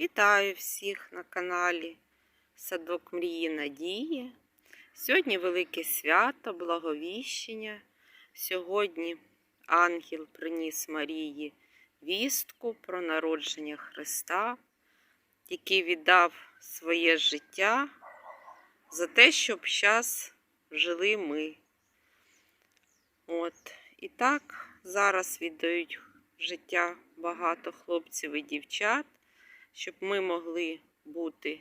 Вітаю всіх на каналі Садок Мрії Надії. Сьогодні велике свято, благовіщення. Сьогодні ангел приніс Марії вістку про народження Христа, який віддав своє життя за те, щоб зараз жили ми. От. І так, зараз віддають життя багато хлопців і дівчат, щоб ми могли бути,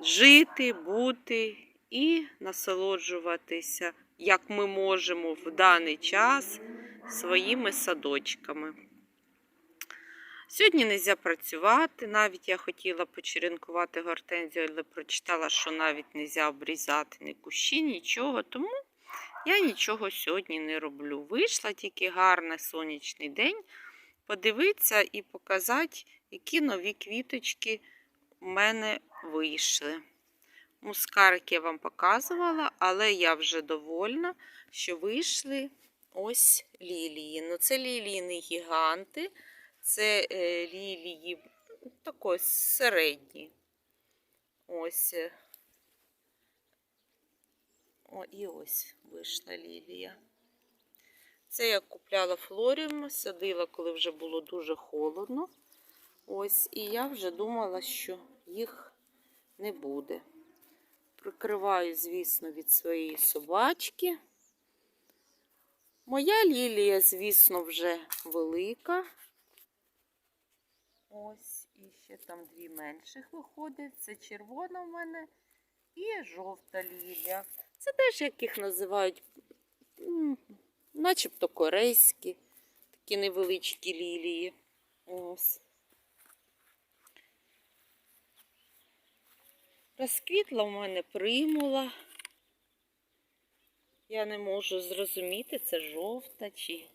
жити, бути і насолоджуватися, як ми можемо в даний час своїми садочками. Сьогодні не можна працювати. Навіть я хотіла почеренкувати гортензію, але прочитала, що навіть не можна обрізати ні кущі, нічого. Тому я нічого сьогодні не роблю. Вийшла тільки гарний сонячний день. Подивитися і показати, які нові квіточки в мене вийшли. Мускарик я вам показувала, але я вже довольна, що вийшли ось лілії. Ну, це лілії не гіганти, це е, лілії такої середні. Ось. е, О, і ось вийшла лілія. Це я купляла флоріум, садила, коли вже було дуже холодно. Ось, і я вже думала, що їх не буде. Прикриваю, звісно, від своєї собачки. Моя лілія, звісно, вже велика. Ось, і ще там дві менших виходять. Це червона в мене і жовта лілія. Це теж, як їх називають, начебто корейські, такі невеличкі лілії. Ось. Розквітла в мене примула. Я не можу зрозуміти, це жовта чи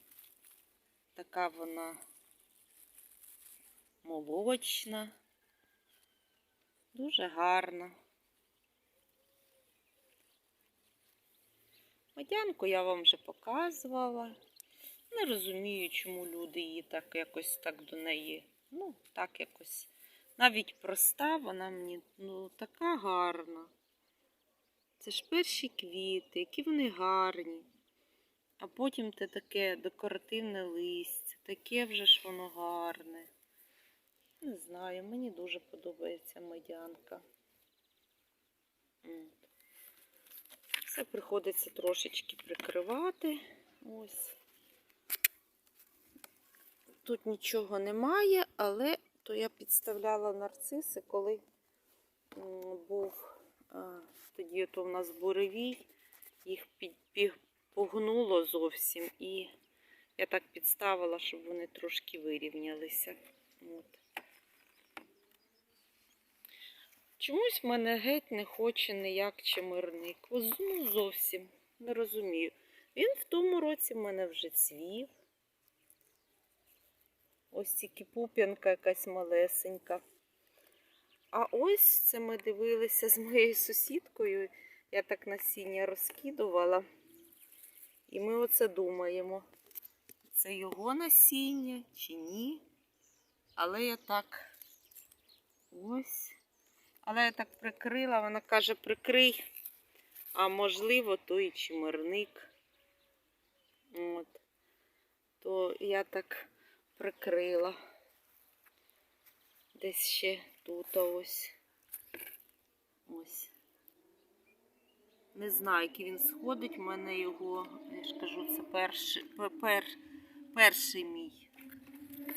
така вона молочна. Дуже гарна. Медянку я вам вже показувала. Не розумію, чому люди її так якось так до неї. Ну, так якось. Навіть проста, вона мені ну, така гарна. Це ж перші квіти, які вони гарні. А потім те таке декоративне листя, таке вже ж воно гарне. Не знаю, мені дуже подобається медянка. Все приходиться трошечки прикривати. Ось. Тут нічого немає, але то я підставляла нарциси, коли був тоді то в нас буревій, їх під, погнуло зовсім, і я так підставила, щоб вони трошки вирівнялися. От. Чомусь в мене геть не хоче ніяк чимирник. Ну, зовсім не розумію. Він в тому році в мене вже цвів. Ось тільки пуп'янка якась малесенька. А ось це ми дивилися з моєю сусідкою. Я так насіння розкидувала. І ми оце думаємо. Це його насіння чи ні. Але я так ось. Але я так прикрила, вона каже, прикрий. А можливо, то і чимирник. От. То я так прикрила. Десь ще тут ось. Ось. Не знаю, який він сходить. У мене його, я ж кажу, це перший, пер, перший мій.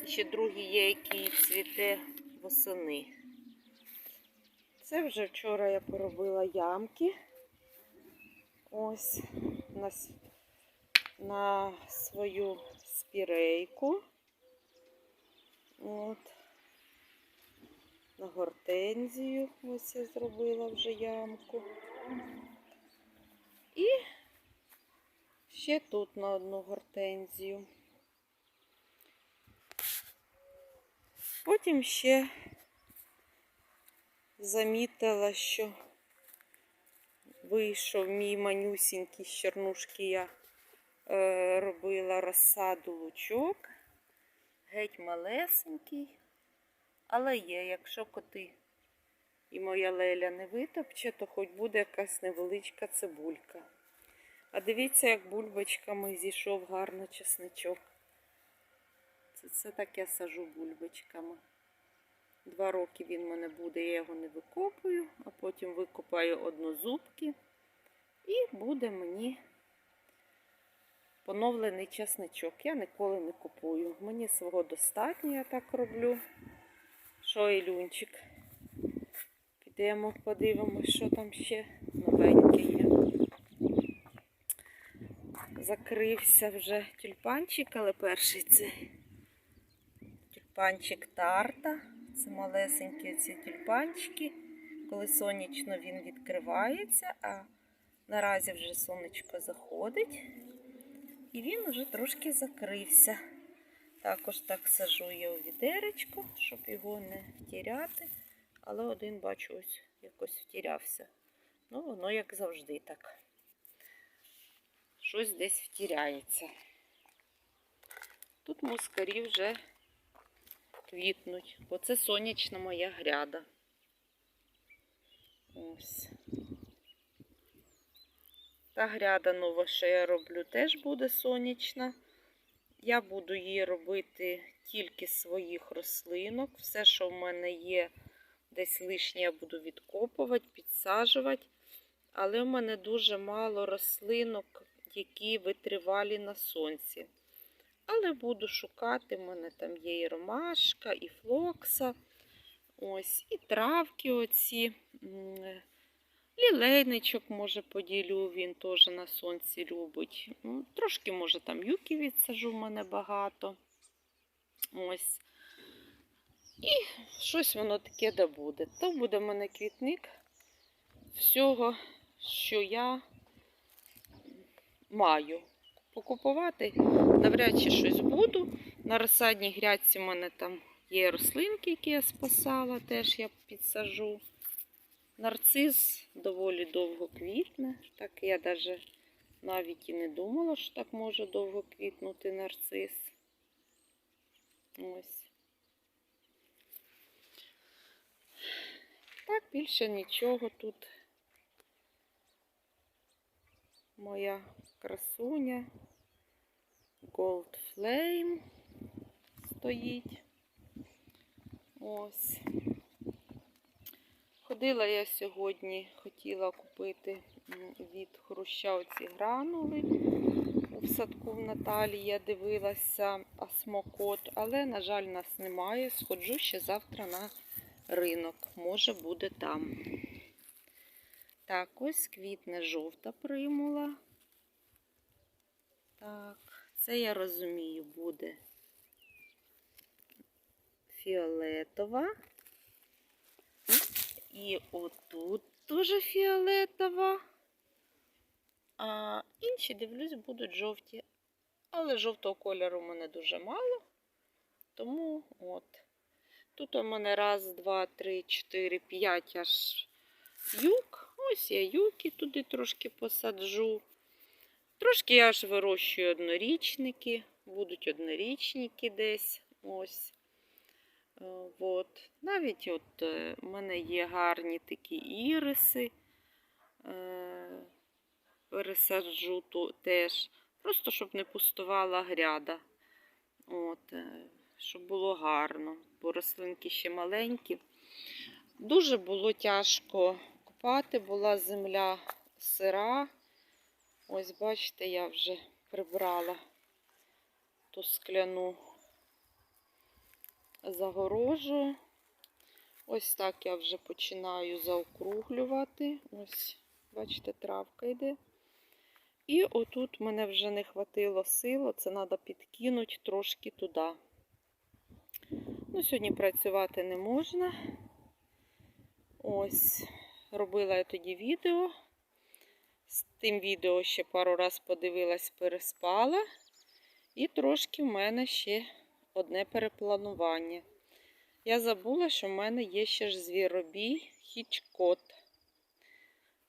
І ще другий є, який цвіте восени. Це вже вчора я поробила ямки. Ось на, на свою спірейку. От. На гортензію ось я зробила вже ямку. І ще тут на одну гортензію. Потім ще замітила, що вийшов мій манюсінький з чорнушки я е, робила розсаду лучок. Геть малесенький, Але є, якщо коти і моя леля не витопче, то хоч буде якась невеличка цибулька. А дивіться, як бульбочками зійшов гарно чесничок. Це, це так я сажу бульбочками. Два роки він мене буде, я його не викопую, а потім викопаю однозубки. І буде мені поновлений чесничок. Я ніколи не купую. Мені свого достатньо, я так роблю. Що, Ілюнчик? Підемо, подивимось, що там ще новеньке є. Закрився вже тюльпанчик, але перший це тюльпанчик тарта. Це малесенькі ці тюльпанчики. Коли сонячно він відкривається, а наразі вже сонечко заходить. І він вже трошки закрився. Також так сажу я у відеречко, щоб його не втіряти. Але один, бачу, ось якось втірявся. Ну, воно як завжди так. Щось десь втіряється. Тут мускарі вже квітнуть, бо це сонячна моя гряда. Ось. Та гряда нова, що я роблю, теж буде сонячна. Я буду її робити тільки своїх рослинок. Все, що в мене є, десь лишнє я буду відкопувати, підсаджувати. Але в мене дуже мало рослинок, які витривалі на сонці. Але буду шукати, в мене там є і ромашка, і флокса, ось, і травки оці. Лілейничок, може, поділю, він теж на сонці любить. Ну, Трошки, може, там юки відсажу, в мене багато. Ось. І щось воно таке да буде. То буде в мене квітник всього, що я маю. Покупувати навряд чи щось буду. На розсадній грядці в мене там є рослинки, які я спасала, теж я підсажу. Нарцис доволі довго квітне. Так я даже навіть і не думала, що так може довго квітнути нарцис. Ось. Так, більше нічого тут. Моя красуня Gold Flame стоїть. Ось. Ходила я сьогодні, хотіла купити від хруща оці гранули. У садку в Наталії я дивилася асмокот, але, на жаль, нас немає. Сходжу ще завтра на ринок. Може, буде там. Так, ось квітне жовта примула. Так, це я розумію, буде фіолетова. І отут теж фіолетова. А інші, дивлюсь, будуть жовті. Але жовтого кольору в мене дуже мало. Тому от. Тут у мене раз, два, три, чотири, п'ять аж юк. Ось я юки туди трошки посаджу. Трошки я аж вирощую однорічники. Будуть однорічники десь. Ось. Е, От. Навіть от е, в мене є гарні такі іриси. Е, Пересаджу теж. Просто щоб не пустувала гряда. От, е, щоб було гарно, бо рослинки ще маленькі. Дуже було тяжко копати, була земля сира. Ось, бачите, я вже прибрала ту скляну загорожу. Ось так я вже починаю заокруглювати. Ось, бачите, травка йде. І отут мене вже не хватило сил, це треба підкинути трошки туди. Ну, сьогодні працювати не можна. Ось, робила я тоді відео. З тим відео ще пару раз подивилась, переспала. І трошки в мене ще одне перепланування. Я забула, що в мене є ще ж звіробій хічкот,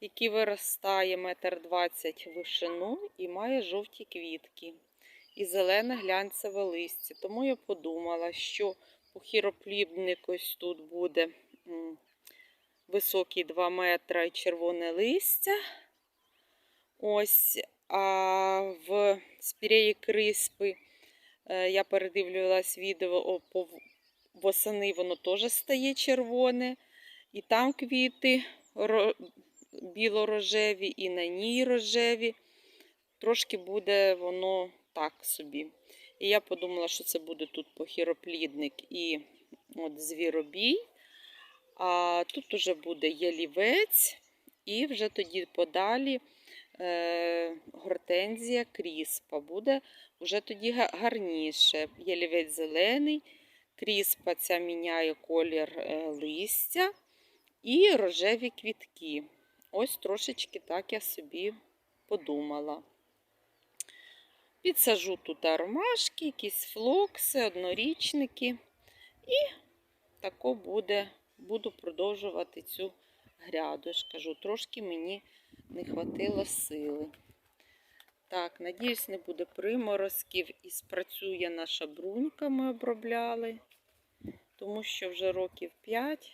який виростає метр двадцять вишину і має жовті квітки і зелене глянцеве листя. Тому я подумала, що Похіроплібник ось тут буде високий 2 метра і червоне листя. Ось, а в спіреї криспи я передивлювалась відео по восени, воно теж стає червоне. І там квіти біло-рожеві, і на ній рожеві. Трошки буде воно так собі. І я подумала, що це буде тут похіроплідник і от звіробій. А тут уже буде ялівець, і вже тоді подалі е, гортензія кріспа. Буде вже тоді га- гарніше. Ялівець зелений, кріспа ця міняє колір е, листя і рожеві квітки. Ось трошечки так я собі подумала. Підсажу тут ромашки, якісь флокси, однорічники. І тако буде, буду продовжувати цю гряду. Кажу, трошки мені не хватило сили. Так, надіюсь, не буде приморозків і спрацює наша брунька, ми обробляли, тому що вже років 5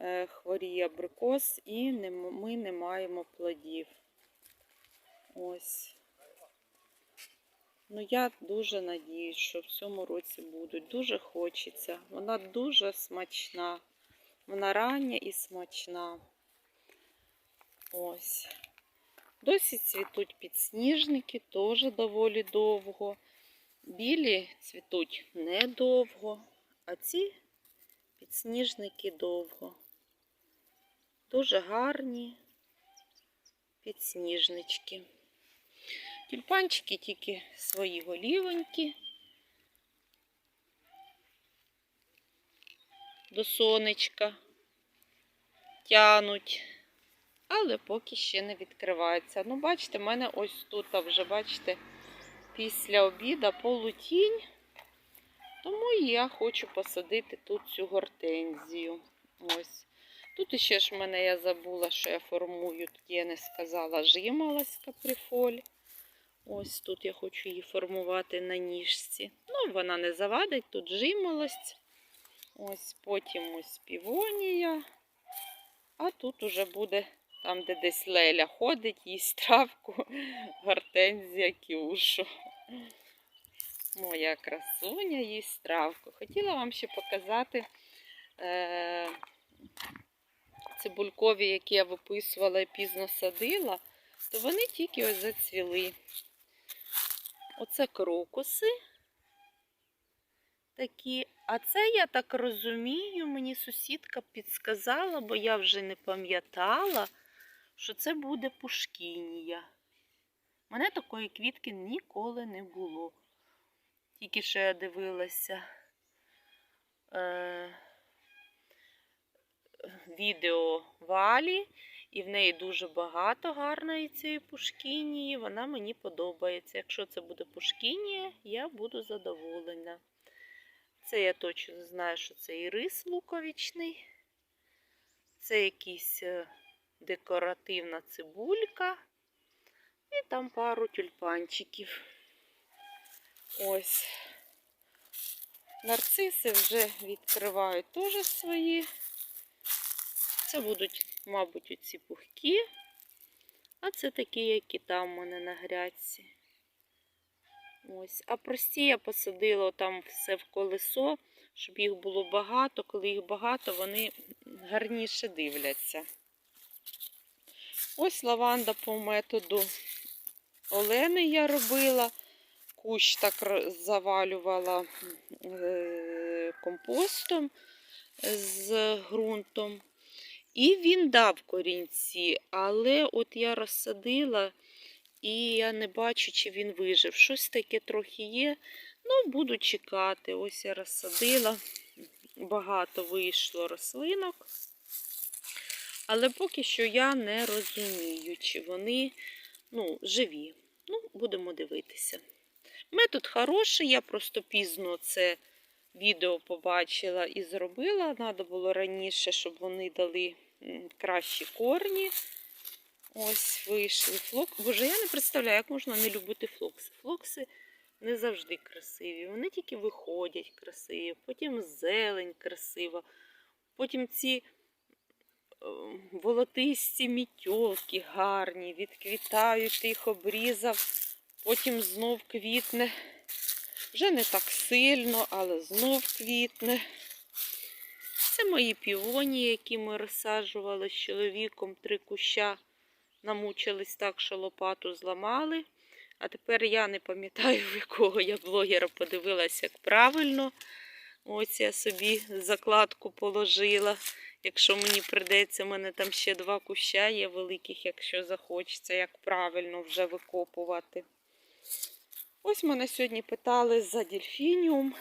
е, хворіє абрикос і ми не маємо плодів. Ось. Ну, я дуже надіюсь, що в цьому році будуть. Дуже хочеться. Вона дуже смачна. Вона рання і смачна. Ось. Досі цвітуть підсніжники, теж доволі довго. Білі цвітуть недовго, а ці підсніжники довго. Дуже гарні підсніжнички. Тюльпанчики тільки свої голівонькі. До сонечка тянуть, але поки ще не відкривається. Ну, бачите, в мене ось тут вже, бачите, після обіда полутінь. Тому я хочу посадити тут цю гортензію. Ось. Тут ще ж в мене я забула, що я формую, тоді я не сказала, жималась каприфоль. Ось тут я хочу її формувати на ніжці. Ну, вона не завадить, тут жимолость. Ось потім ось півонія. А тут уже буде там, де десь Леля ходить, їсть травку, гортензія кіушу. Моя красуня їсть травку. Хотіла вам ще показати е- цибулькові, які я виписувала і пізно садила, то вони тільки ось зацвіли. Оце крокуси такі. А це, я так розумію, мені сусідка підсказала, бо я вже не пам'ятала, що це буде пушкінія. Мене такої квітки ніколи не було. Тільки що я дивилася е, відео Валі, і в неї дуже багато гарної цієї пушкінії. Вона мені подобається. Якщо це буде пушкінія, я буду задоволена. Це я точно знаю, що це і рис луковичний. Це якийсь е, декоративна цибулька. І там пару тюльпанчиків. Ось. Нарциси вже відкривають теж свої. Це будуть, мабуть, оці пухкі. А це такі, які там у мене на грядці. Ось. А прості я посадила там все в колесо, щоб їх було багато. Коли їх багато, вони гарніше дивляться. Ось лаванда по методу Олени я робила. Кущ так завалювала е, компостом з ґрунтом. І він дав корінці, але от я розсадила, і я не бачу, чи він вижив. Щось таке трохи є. Ну, буду чекати. Ось я розсадила. Багато вийшло рослинок. Але поки що я не розумію, чи вони ну, живі. Ну, будемо дивитися. Метод хороший, я просто пізно це відео побачила і зробила. Треба було раніше, щоб вони дали кращі корні. Ось вийшли флок. Боже, я не представляю, як можна не любити флокси. Флокси не завжди красиві. Вони тільки виходять красиві, потім зелень красива, потім ці волотисті мітьолки гарні, відквітають, ти їх обрізав, потім знов квітне. Вже не так сильно, але знов квітне. Це мої півонії, які ми розсаджували з чоловіком три куща. Намучились так, що лопату зламали. А тепер я не пам'ятаю, в якого я блогера подивилася, як правильно. Ось я собі закладку положила. Якщо мені прийдеться, у мене там ще два куща є великих, якщо захочеться, як правильно вже викопувати. Ось мене сьогодні питали за дельфініум.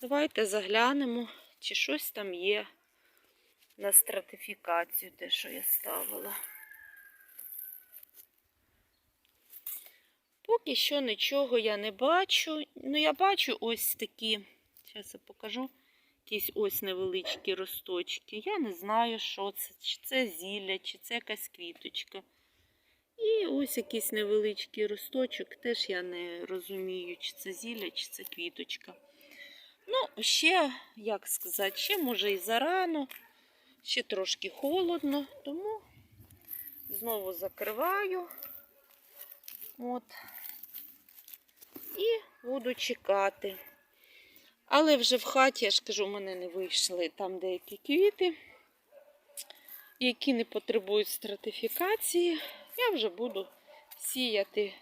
Давайте заглянемо, чи щось там є на стратифікацію, те, що я ставила. Поки що нічого я не бачу. Ну, я бачу ось такі, зараз я покажу, якісь ось невеличкі росточки. Я не знаю, що це, чи це зілля, чи це якась квіточка. І ось якийсь невеличкий росточок, теж я не розумію, чи це зілля, чи це квіточка. Ну, ще, як сказати, ще може і зарано, ще трошки холодно, тому знову закриваю. От. І буду чекати. Але вже в хаті, я ж кажу, в мене не вийшли там деякі квіти, які не потребують стратифікації. Я вже буду сіяти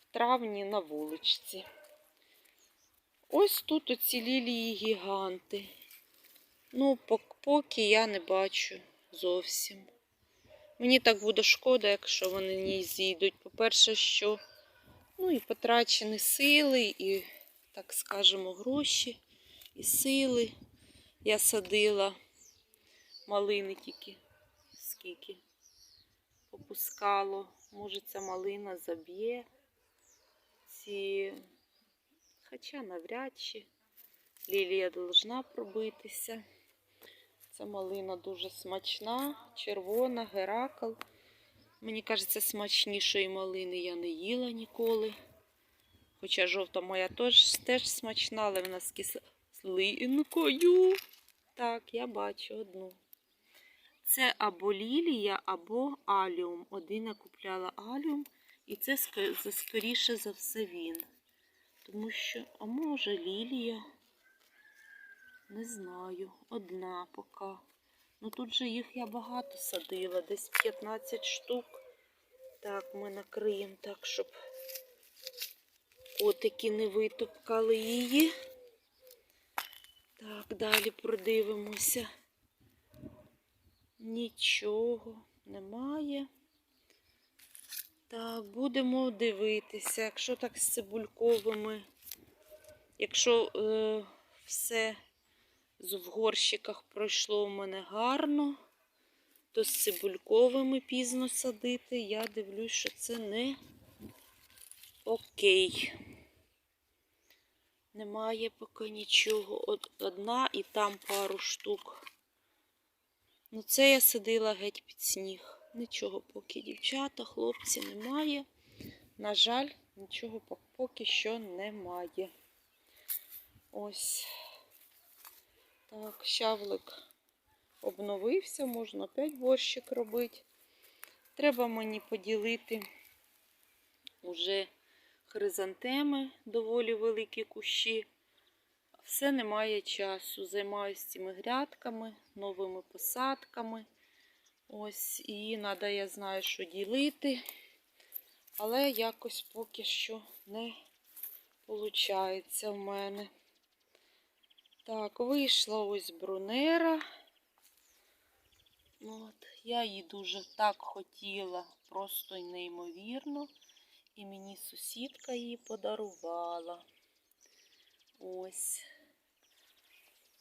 в травні на вуличці. Ось тут оці лілії гіганти. Ну, поки я не бачу зовсім. Мені так буде шкода, якщо вони не зійдуть. По-перше, що ну, і потрачені сили, і, так скажемо, гроші, і сили. Я садила малини тільки скільки попускало. Може, ця малина заб'є ці, хоча навряд чи лілія должна пробитися. Ця малина дуже смачна, червона, геракл. Мені кажеться, смачнішої малини я не їла ніколи. Хоча жовта моя теж, теж смачна, але вона з кислинкою. Так, я бачу одну. Це або лілія, або аліум. Один я купляла аліум, і це скоріше за все він. Тому що, а може, лілія? Не знаю. Одна поки. Ну тут же їх я багато садила, десь 15 штук. Так, ми накриємо так, щоб котики не витопкали її. Так, далі продивимося. Нічого немає. Так, будемо дивитися, якщо так з цибульковими, якщо е, все в горщиках пройшло в мене гарно, то з цибульковими пізно садити, я дивлюсь, що це не окей. Немає поки нічого. Одна і там пару штук. Ну, це я садила геть під сніг. Нічого поки дівчата, хлопці немає. На жаль, нічого поки що немає. Ось. Так, щавлик обновився, можна опять борщик робити. Треба мені поділити уже хризантеми, доволі великі кущі. Все немає часу. Займаюся цими грядками, новими посадками. Ось, і треба, я знаю, що ділити. Але якось поки що не виходить в мене. Так, вийшла ось брунера. От, я її дуже так хотіла, просто й неймовірно. І мені сусідка її подарувала. Ось.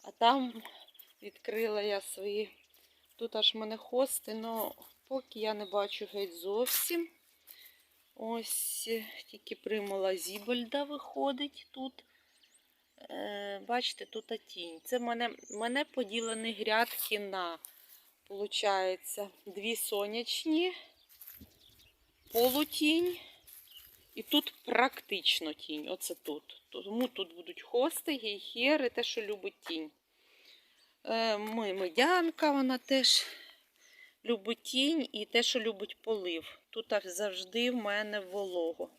А там відкрила я свої. Тут аж мене хости, але поки я не бачу геть зовсім. Ось тільки примула Зібольда виходить тут. Е, бачите, тут тінь. Це мене, мене поділені грядки на, виходить, дві сонячні, полутінь І тут практично тінь. Оце тут. Тому тут будуть хости, гейхери, те, що любить тінь. Е, Медянка, вона теж любить тінь і те, що любить полив. Тут завжди в мене волого.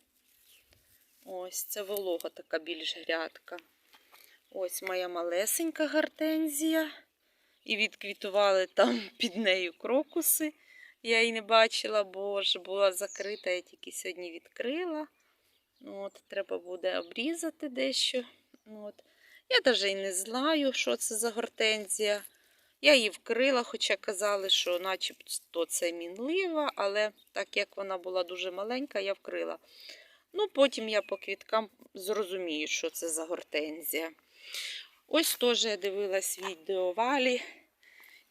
Ось це волога така більш грядка. Ось моя малесенька гортензія. І відквітували там під нею крокуси. Я її не бачила, бо ж була закрита, я тільки сьогодні відкрила. Ну, От, треба буде обрізати дещо. Ну, От. Я навіть і не знаю, що це за гортензія. Я її вкрила, хоча казали, що начебто це мінлива, але так як вона була дуже маленька, я вкрила. Ну, потім я по квіткам зрозумію, що це за гортензія. Ось теж я дивилась відео Валі,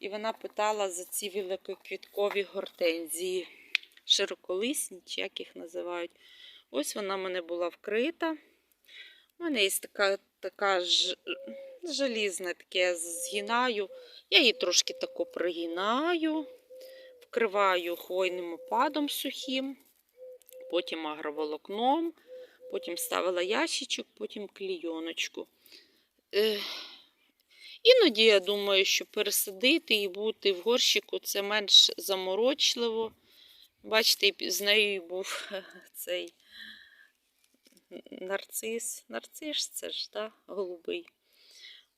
і вона питала за ці великоквіткові гортензії. Широколисні, чи як їх називають. Ось вона в мене була вкрита. У мене є така, така ж, желізна, таке я згинаю. Я її трошки тако пригинаю, вкриваю хвойним опадом сухим, потім агроволокном, потім ставила ящичок, потім клійоночку. Іноді я думаю, що пересадити і бути в горщику це менш заморочливо. Бачите, з нею був цей нарцис. Нарцис це ж, так, голубий.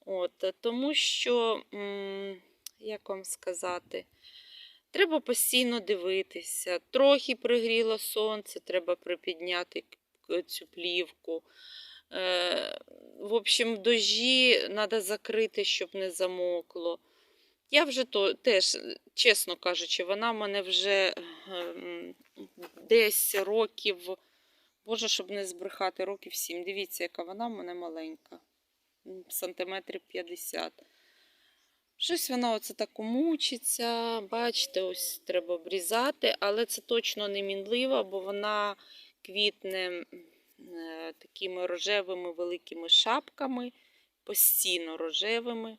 От, е, тому що, як вам сказати, треба постійно дивитися. Трохи пригріло сонце, треба припідняти цю плівку. Е, в общем, дожі треба закрити, щоб не замокло. Я вже то теж, чесно кажучи, вона в мене вже ем, десь років, боже, щоб не збрехати, років 7. Дивіться, яка вона в мене маленька. Сантиметрів 50. Щось вона оце так мучиться. Бачите, ось треба обрізати, але це точно не мінлива, бо вона квітне такими рожевими великими шапками, постійно рожевими.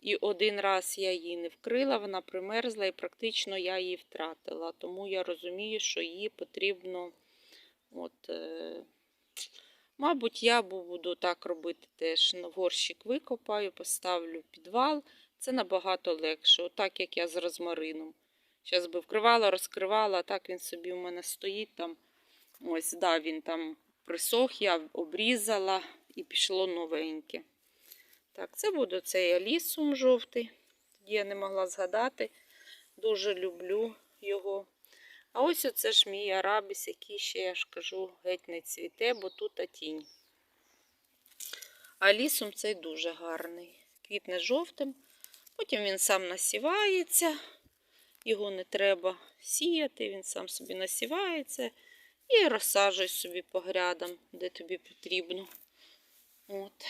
І один раз я її не вкрила, вона примерзла і практично я її втратила. Тому я розумію, що її потрібно. От, е, мабуть, я буду так робити теж. Горщик викопаю, поставлю підвал. Це набагато легше. Отак, як я з розмарином. Зараз би вкривала, розкривала, так він собі у мене стоїть там. Ось, да, він там присох, я обрізала і пішло новеньке. Так, це буде цей алісум жовтий. Тоді я не могла згадати. Дуже люблю його. А ось оце ж мій арабіс, який ще, я ж кажу, геть не цвіте, бо тут тінь. Алісум цей дуже гарний. Квітне жовтим. Потім він сам насівається. Його не треба сіяти, він сам собі насівається і розсаджуй собі по грядам, де тобі потрібно. От.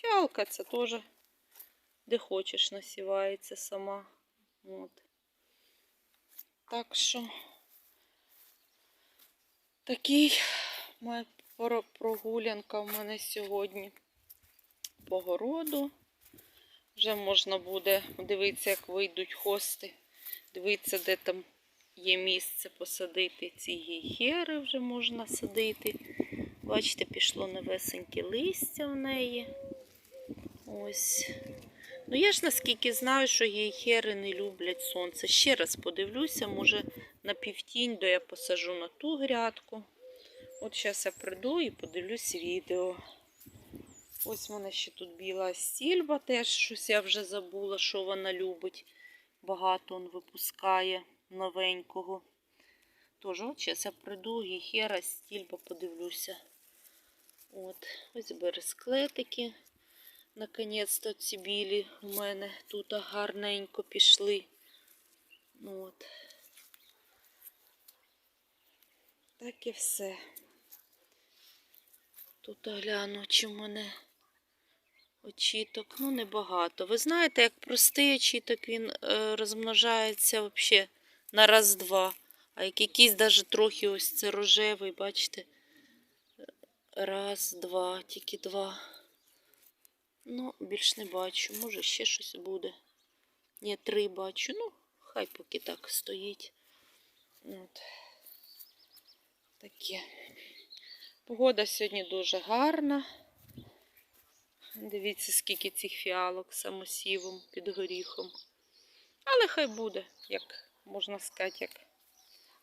Фіалка це теж де хочеш насівається сама. От. Так що такий моя прогулянка в мене сьогодні по городу. Вже можна буде дивитися, як вийдуть хости, дивитися, де там є місце посадити ці гейхери вже можна садити. Бачите, пішло новесеньке листя в неї. Ось. Ну, я ж наскільки знаю, що гейхери не люблять сонце. Ще раз подивлюся, може на півтінь, до я посажу на ту грядку. От зараз я прийду і подивлюсь відео. Ось в мене ще тут біла стільба теж, щось я вже забула, що вона любить. Багато он випускає новенького. Тож, зараз я прийду, гіхера, стільба подивлюся. От, ось бересклетики. Наконець-то ці білі у мене тут гарненько пішли. Ну От. Так і все. Тут гляну, чи в мене очіток. Ну, небагато. Ви знаєте, як простий очіток, він е, розмножається взагалі на раз-два. А як якийсь навіть трохи ось це рожевий, бачите? Раз, два, тільки два. Ну, більш не бачу. Може, ще щось буде. Ні, три бачу. Ну, хай поки так стоїть. От. таке. Погода сьогодні дуже гарна. Дивіться, скільки цих фіалок самосівом під горіхом. Але хай буде, як можна сказати, як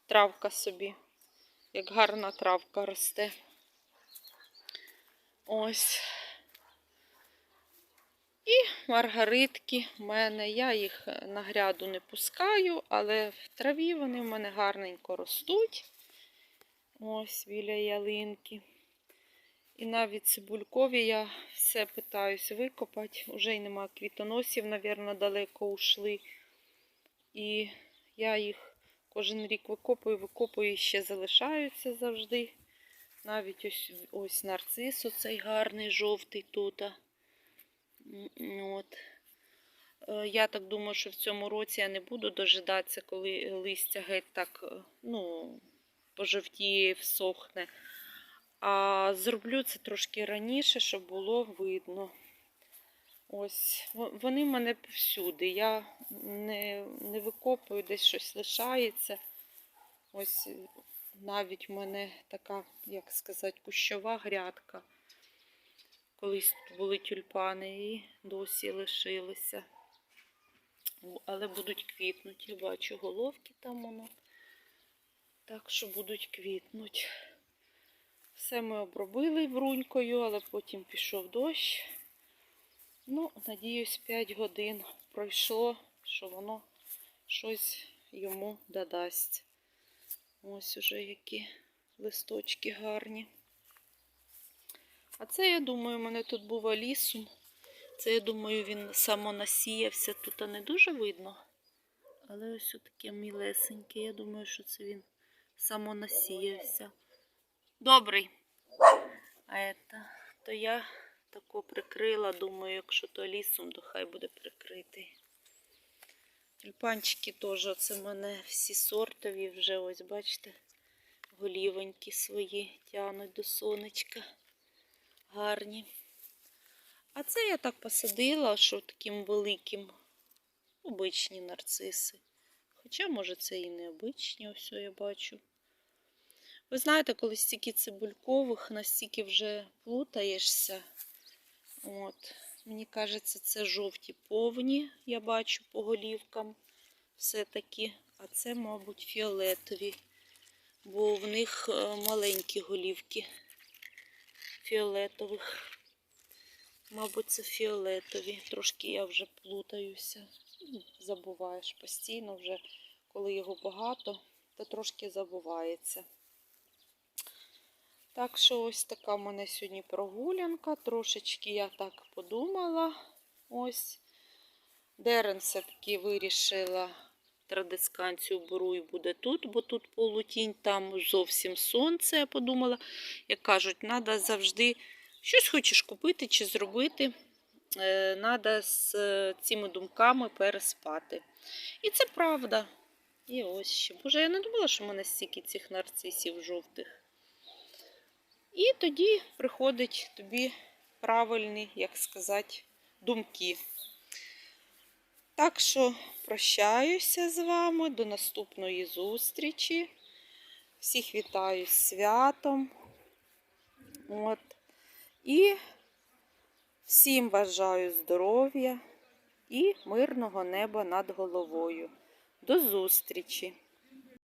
травка собі, як гарна травка росте. Ось. І маргаритки в мене. Я їх на гряду не пускаю, але в траві вони в мене гарненько ростуть. Ось біля ялинки. І навіть цибулькові я все питаюсь викопати. Уже й нема квітоносів, мабуть, далеко ушли. І я їх кожен рік викопую, викопую і ще залишаються завжди. Навіть ось ось нарцис, оцей гарний жовтий тут. От. Е, Я так думаю, що в цьому році я не буду дожидатися, коли листя геть так е, ну, пожовтіє, всохне. А зроблю це трошки раніше, щоб було видно. Ось, вони в мене повсюди. Я не, не викопую, десь щось лишається. Ось е, навіть в мене така, як сказати, кущова грядка. Колись тут були тюльпани і досі лишилися. Але будуть квітнути. Я бачу головки там воно. Так що будуть квітнуть. Все ми обробили брунькою, але потім пішов дощ. Ну, надіюсь, 5 годин пройшло, що воно щось йому додасть. Ось уже які листочки гарні. А це, я думаю, у мене тут був алісум. Це, я думаю, він самонасіявся. Тут не дуже видно. Але ось таке мілесеньке. Я думаю, що це він самонасіявся. Добрий. А это, то я тако прикрила, думаю, якщо то лісом, то хай буде прикритий. Тюльпанчики теж, оце в мене всі сортові вже, ось, бачите, голівонькі свої тянуть до сонечка. Гарні. А це я так посадила, що таким великим обичні нарциси. Хоча, може, це і не обичні, ось я бачу. Ви знаєте, коли стільки цибулькових, настільки вже плутаєшся. От. Мені кажеться, це жовті повні, я бачу по голівкам все-таки. А це, мабуть, фіолетові, бо в них е, маленькі голівки фіолетових. Мабуть, це фіолетові. Трошки я вже плутаюся. Ну, Забуваєш постійно вже, коли його багато, то трошки забувається. Так що ось така в мене сьогодні прогулянка. Трошечки я так подумала. Ось. Дерен все-таки вирішила традисканцію беру і буде тут, бо тут полутінь, там зовсім сонце. Я подумала, як кажуть, треба завжди щось хочеш купити чи зробити. Треба з е, цими думками переспати. І це правда. І ось ще. Боже, я не думала, що в мене стільки цих нарцисів жовтих. І тоді приходить тобі правильні, як сказати, думки. Так що прощаюся з вами до наступної зустрічі. Всіх вітаю з святом. От. І всім бажаю здоров'я і мирного неба над головою. До зустрічі!